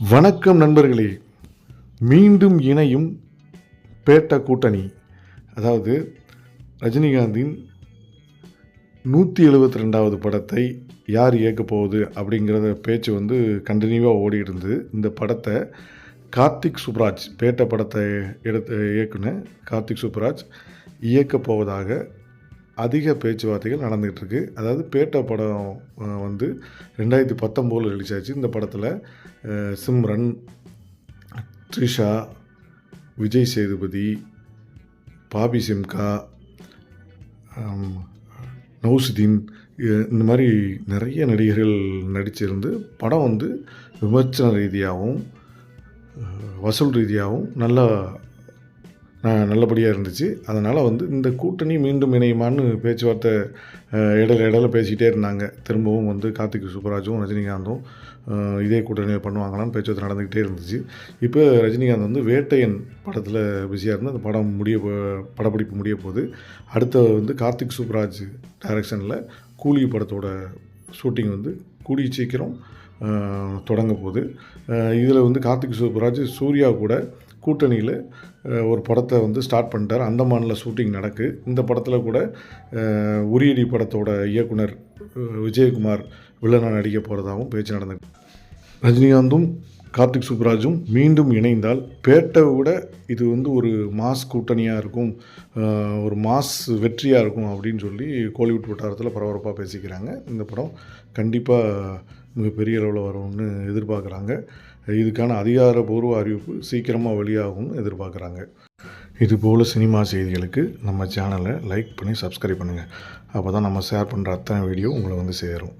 வணக்கம் நண்பர்களே. மீண்டும் இணையும் பேட்ட கூட்டணி. அதாவது ரஜினிகாந்தின் நூற்றி எழுபத்தி ரெண்டாவது படத்தை யார் இயக்கப் போகுது அப்படிங்கிறத பேச்சு வந்து கண்டினியூவாக ஓடி இருந்தது. இந்த படத்தை கார்த்திக் சுப்ராஜ் பேட்ட படத்தை எடுத்து இயக்குன கார்த்திக் சுப்ராஜ் இயக்கப் போவதாக அதிக பேச்சுவார்த்தைகள் நடந்துகிட்டு இருக்கு அதாவது பேட்ட படம் வந்து ரெண்டாயிரத்தி பத்தொம்போதில் ரிலீஸ் ஆச்சு. இந்த படத்தில் சிம்ரன் த்ரிஷா விஜய் சேதுபதி பாபி சிம்கா ஆம், நௌசுதீன் இந்த மாதிரி நிறைய நடிகர்கள் நடிச்சிருந்து படம் வந்து விமர்சன ரீதியாகவும் வசூல் ரீதியாகவும் நல்லா நல்லபடியாக இருந்துச்சு. அதனால் வந்து இந்த கூட்டணி மீண்டும் இணையுமான்னு பேச்சுவார்த்தை இடையில இடையில பேசிக்கிட்டே இருந்தாங்க. திரும்பவும் வந்து கார்த்திக் சுப்பராஜும் ரஜினிகாந்தும் இதே கூட்டணியை பண்ணுவாங்களான்னு பேச்சுவார்த்தை நடந்துக்கிட்டே இருந்துச்சு. இப்போ ரஜினிகாந்த் வந்து வேட்டையன் படத்தில் பிஸியாக இருந்து அந்த படம் முடிய படப்பிடிப்பு முடிய போகுது அடுத்த வந்து கார்த்திக் சுப்ராஜ் டைரக்ஷனில் கூலி படத்தோட ஷூட்டிங் வந்து கூடிய சீக்கிரம் தொடங்க போகுது. இதில் வந்து கார்த்திக் சுப்ராஜ் சூர்யா கூட கூட்டணியில் ஒரு படத்தை வந்து ஸ்டார்ட் பண்ணிட்டார். அந்தமானில் ஷூட்டிங் நடக்கு. இந்த படத்தில் கூட உரியடி படத்தோட இயக்குனர் விஜயகுமார் வில்லனாக நடிக்க போகிறதாகவும் பேச்சு நடந்தது ரஜினிகாந்தும் கார்த்திக் சுப்ராஜும் மீண்டும் இணைந்தால் பேட்டை விட இது வந்து ஒரு மாஸ் கூட்டணியாக இருக்கும் ஒரு மாஸ் வெற்றியாக இருக்கும் அப்படின்னு சொல்லி கோலிவுட் வட்டாரத்தில் பரபரப்பாக பேசிக்கிறாங்க. இந்த படம் கண்டிப்பாக மிகப்பெரிய அளவில் வரும்னு எதிர்பார்க்குறாங்க. இதுக்கான அதிகாரப்பூர்வ அறிவிப்பு சீக்கிரமாக வெளியாகும்னு எதிர்பார்க்குறாங்க. இதுபோல் சினிமா செய்திகளுக்கு நம்ம சேனலை லைக் பண்ணி சப்ஸ்கிரைப் பண்ணுங்கள் அப்போ தான் நம்ம ஷேர் பண்ணுற அத்தனை வீடியோ உங்களை வந்து சேரும்.